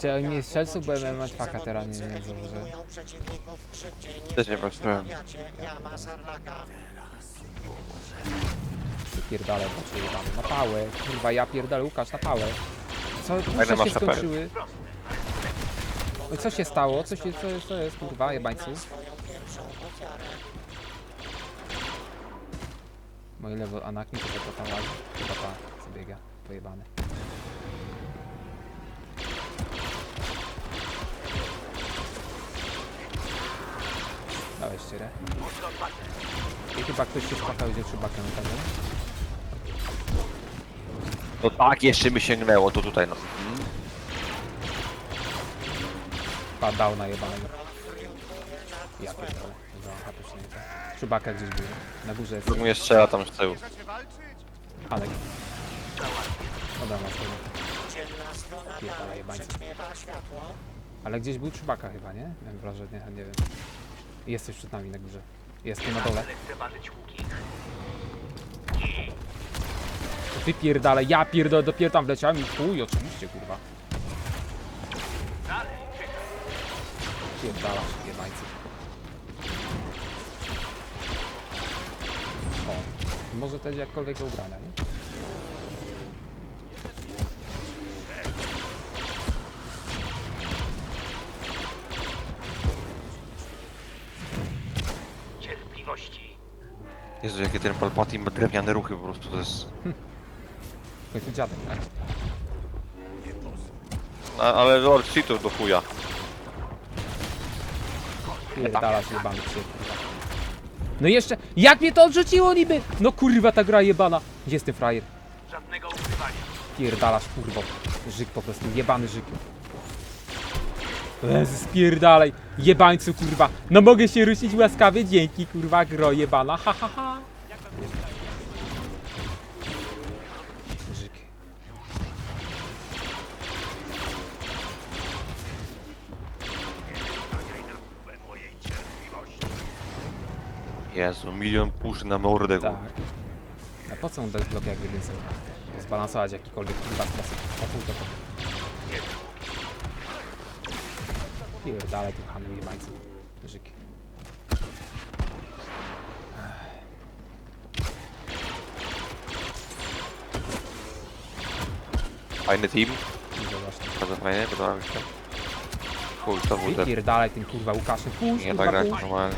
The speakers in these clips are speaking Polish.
Czy oni mnie strzelców, bo ja mam faka teraz, nie wiem, założę. Też nie patrzyłem. Pierdalę, patrzę jebany. Na pałę. Kurwa, ja pierdolę, Łukasz, na pałę. Co, puszcze się skończyły. Oj, co się stało? Co się, co co jest, kurwa, jebańcu? Moje lewo Anakin, to to tam łazi. Chyba ta, co biega, pojebany. Dałeś ścierę. I chyba ktoś się spakał ze trzybakiem tak? No tak, jeszcze mi sięgnęło, to tutaj no. Mhm. Padał na jebanego. Ja pierdolę. Za chatycznie. Czubaka gdzieś był. Na górze jest mnie strzela tam z tyłu. Hanek. Podam na stronę. Pierdolę jebańcy. Ale gdzieś był czubaka chyba, nie? Miałem wrażenie, nie wiem. Jesteś przed nami na górze. Jest tu na dole. Wypierdalę, ja pierdolę, dopiero tam wleciałem i chuj, oczywiście, kurwa. Pierdalasz, jebańcy. O, może też jakkolwiek ubrana, nie? Jezu, jakie ten Palpatine ma drewniane ruchy po prostu, to jest... W końcu dziadek, tak? A, ale Lord Sithów do chuja. Pierdalasz, jebany psy, kurwa. No jeszcze, jak mnie to odrzuciło niby? No kurwa, ta gra jebana. Gdzie jest ten frajer? Żadnego ukrywania. Pierdalasz, kurwo. Żyk po prostu, jebany żyk. Jezu, spierdalaj, jebańcu, kurwa. No mogę się ruszyć łaskawie, dzięki, kurwa, gro jebana, ha, ha, ha. Jezu, milion pusz na mordę. Tak. A po co on dać blok jak więcej? Zbalansować jakikolwiek kurwa sposób. Po to po. Pierdalaj tu handlu jebańcu. Żyk. Fajny team. Widzę właśnie. Bardzo fajny, podoba mi się. Chuj, to ten... Wypierdalaj tym kurwa Łukaszem. Puść, Nie kurwa, tak grać puść. normalnie.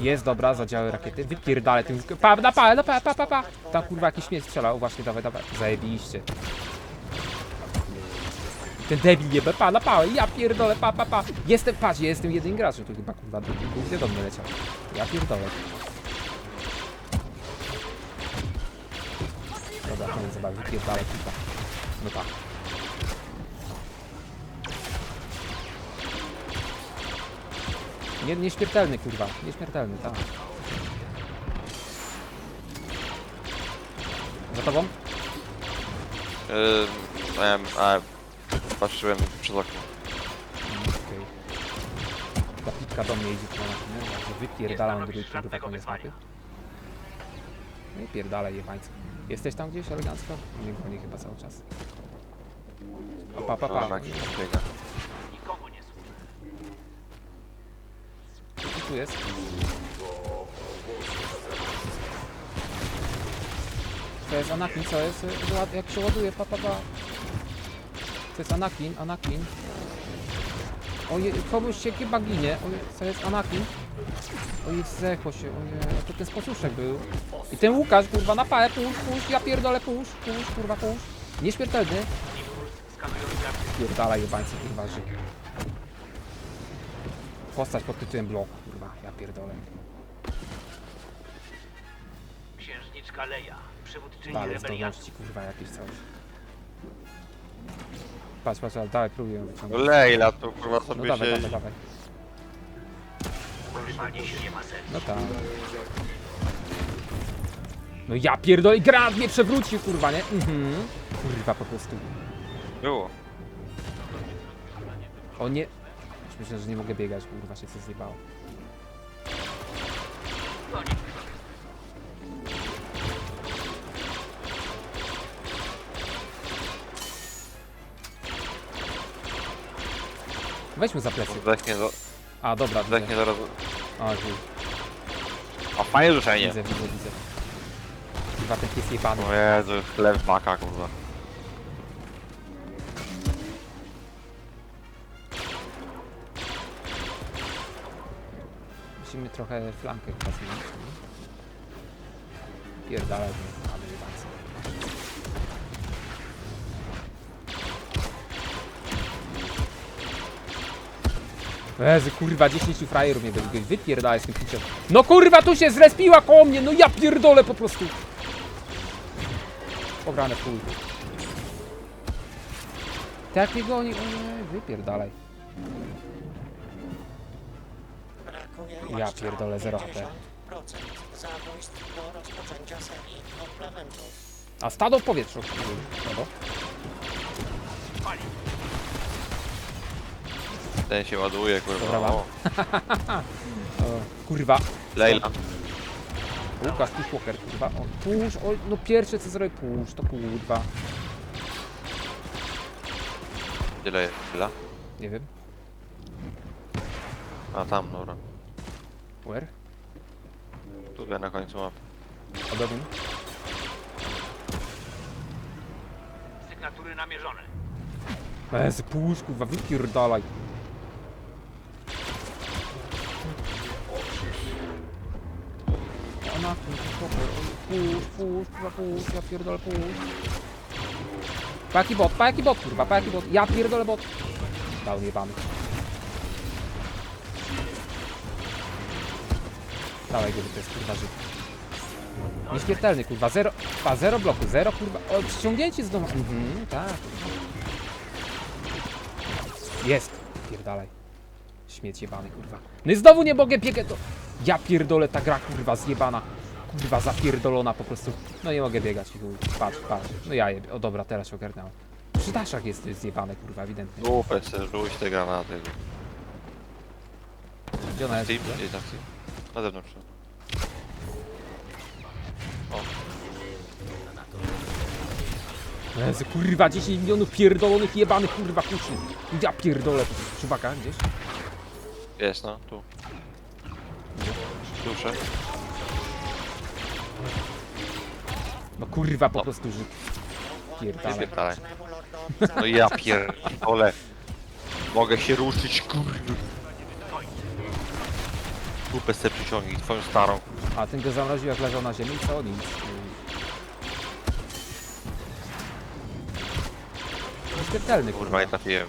Jest dobra, zadziały rakiety. Wypierdalaj tym. Pa, na pa, na pa, pa, pa, pa. Tam kurwa jakiś śmieć strzelał. Właśnie, dawaj, dawaj. Zajebiście. Ten debil jebe, pa, na pałę. Ja pierdolę, pa, pa, pa. Jestem, patrz, ja jestem jedynym graczem. Tu chyba kurwa głównie do mnie leciał. Ja pierdolę. Dobra, koniec zabawy. Wypierdalaj kurwa. No tak. Nie, nieśmiertelny kurwa, nieśmiertelny, tak. Za tobą? Yy, em, a, patrzyłem przez okno. Okej. Ta pitka do mnie idzie tu na nie? Także wypierdalam drugi kurwa koniec mapy. No i pierdalaj jebańcy. Jesteś tam gdzieś elegancko? Nie goni chyba cały czas. O, pa, pa, Pa, biega. Co tu jest? To jest Anakin, co jest? Jak się ładuje, pa, pa, pa. To jest Anakin, Anakin. Oje, komuś się chyba ginie. Oje, co jest Anakin? Ojej, zechło się, oje, to ten sposłuszek był. I ten Łukasz, kurwa, na pałę, pusz, pusz, ja pierdolę, pusz, pusz, kurwa, pusz. Nieśmiertelny. Pierdala jebańcy, kurwa, żyk. Postać pod tytułem blok, kurwa, ja pierdolę. Księżniczka Leja. Przywódczyni Dalej rebeliantów. zdolności, kurwa, jakieś coś. Patrz, patrz, ale dalej próbuję ją wyciągnąć. Lejla, to kurwa No sobie dawaj, się... dawaj, dawaj. No tak. No ja pierdolę, granat mnie przewrócił, kurwa, nie? Mhm. Kurwa, po prostu. Było. O nie... Już myślę, że nie mogę biegać, kurwa, się coś zjebało. Koniec. Weź mu za plecy. Zdechnie, za, A, dobra, widzę. zdechnie zaraz. O, chuj. A fajnie ruszenie. widzę, widzę, widzę. Chyba ten pies jebany. O Jezu, chleb maka, kurwa. Musimy trochę flankę chyba zmienić. nie? Pierdalaj, że Jezu, kurwa, 10 frajerów mnie będzie wypierdalaj z tym piciem. No kurwa, tu się zrespiła koło mnie, no ja pierdolę po prostu. Pograne chuj. Tak mnie goni, o nie, wypierdalaj. Ja pierdolę, zero 50% HP. A stado w powietrzu. No, Ten się ładuje, kurwa. Dobra, mam. O, o, kurwa. Lejla. Łukasz, push walker, kurwa. O, push, o, no pierwsze co zrobię, push, to kurwa. Gdzie Lejla? Nie wiem. A tam, dobra. Where? Tutaj na końcu mapy. Odobym. Sygnatury namierzone. Jezu, push, kurwa, wypierdalaj. Push, push, kurwa, push, ja pierdolę, push. Pa jaki bot, pa jaki bot, kurwa, pa jaki bot, ja pierdolę bot. Dał jebany. Dawaj go, to jest kurwa życie. Nieśmiertelny, kurwa, zero, pa, zero bloku, zero, kurwa, o, ściągnięcie z domu, mhm, tak. Jest, pierdalaj. Śmieć jebany, kurwa. No i znowu nie mogę biegać, to... Ja pierdolę, ta gra, kurwa, zjebana. Kurwa, zapierdolona po prostu. No nie mogę biegać, i chuj. patrz, patrz. No ja jebie, o dobra, teraz się ogarnęło. Przy daszach jest zjebane, kurwa, ewidentnie. Dupę chcę rzuć te granaty. Gdzie ona jest? Team? Jedź na team. Na zewnątrz. Jezu, kurwa, 10 milionów pierdolonych jebanych, kurwa, kuszy. Ja pierdolę, szubaka gdzieś. Jest, no, tu. Duszę. No kurwa, po prostu żyk. Pierdalaj. Wypierdalaj. No ja pierdolę. Mogę się ruszyć, kurwa. Dupę sobie przyciągnij, twoją starą. A ten go zamroził jak leżał na ziemi, co? Nic. Nieśmiertelny, Kurwa, kurwa. nie trafiłem.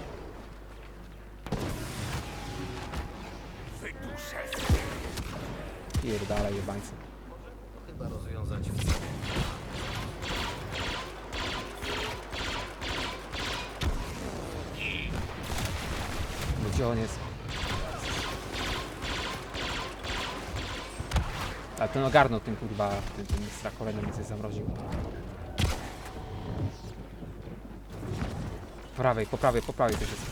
Pierdalaj, jebańcy. Gdzie on jest? A ten ogarnął tym kurwa, tym, tym strakolenem i coś zamroził. Po prawej, po prawej, po prawej też jest.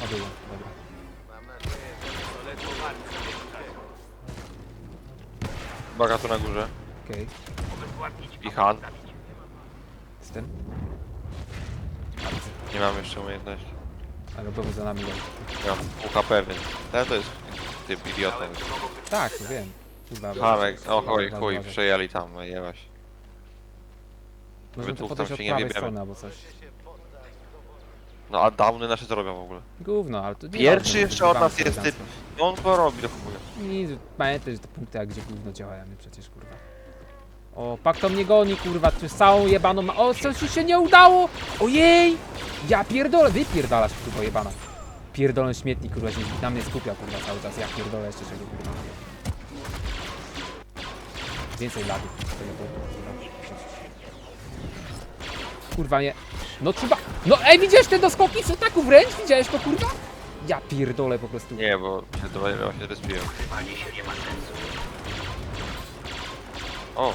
Ładuję, dobra. Baga tu na górze. Okej, I Han. jestem. Nie mam jeszcze umiejętności. Ale był za nami. Ja mam pół HP, więc ten to jest typ idiota. Tak, to wiem. Kurwa, Harek, o chuj, chuj, przejęli tam, jebać. Możemy dwóch to tam podejść od się nie prawej strony albo coś. No a downy nasze co robią w ogóle? Gówno, ale to nie Pierwszy ważne, jeszcze od nas wybywamy jest typ. elegancko. I on to robi do chuja. I pamiętaj, że to punkty jak gdzie gówno działają, nie przecież kurwa. O, pak to mnie goni, kurwa, przez całą jebaną ma... O, coś ci się nie udało! Ojej! Ja pierdolę, wypierdalasz, kurwa, jebana. Pierdolony śmietnik, kurwa, się na mnie skupia, kurwa, cały czas. Ja pierdolę jeszcze czego, kurwa. Więcej lagów. kurwa. Kurwa, nie. No trzeba... No ej, widziałeś te doskoki z ataku wręcz? Widziałeś to, kurwa? Ja pierdolę po prostu. Nie, bo się to ja się respiłem. Panie się nie ma sensu. O,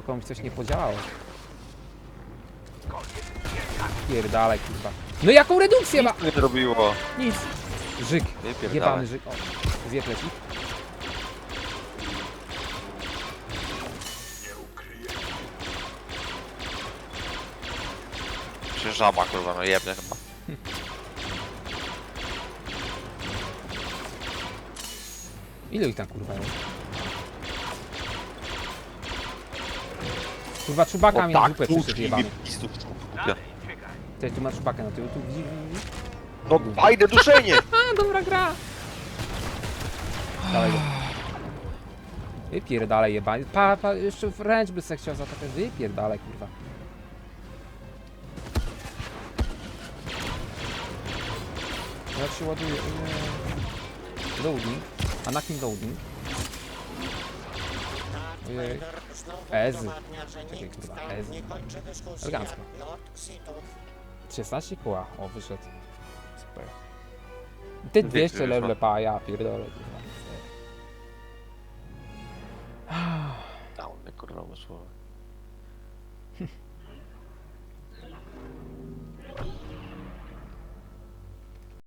o komuś coś nie podziałało. Pierdalaj, kurwa. No jaką redukcję ma? Nie zrobiło. Nic. Żyk. Wypierdalaj. Jebany żyk. O, zjeb leci. Czy żaba kurwa, no jebnie chyba. Ile ich tam kurwa jest? Kurwa czubaka mi na dupę przyszedł jebany. pistów głupia. Dalej, czekaj. Ty tu masz czubakę na tył, tu widzi, widzi. No fajne duszenie! A, dobra gra! Dawaj go. Wypierdalaj jebany. Pa, pa, jeszcze wręcz by se chciał zatapiać. Wypierdalaj kurwa. Jak się ładuje? Nie. Loading. Anakin loading. Darth Ojej. Ez. Czekaj, kurwa, Ez. nie kończy dyskusji Elegancko. jak Lord Sithów. 16 koła. O, wyszedł. Super. Ty 200 wyszła. level pa, ja pierdolę kurwa. Down, kurwa, słowa.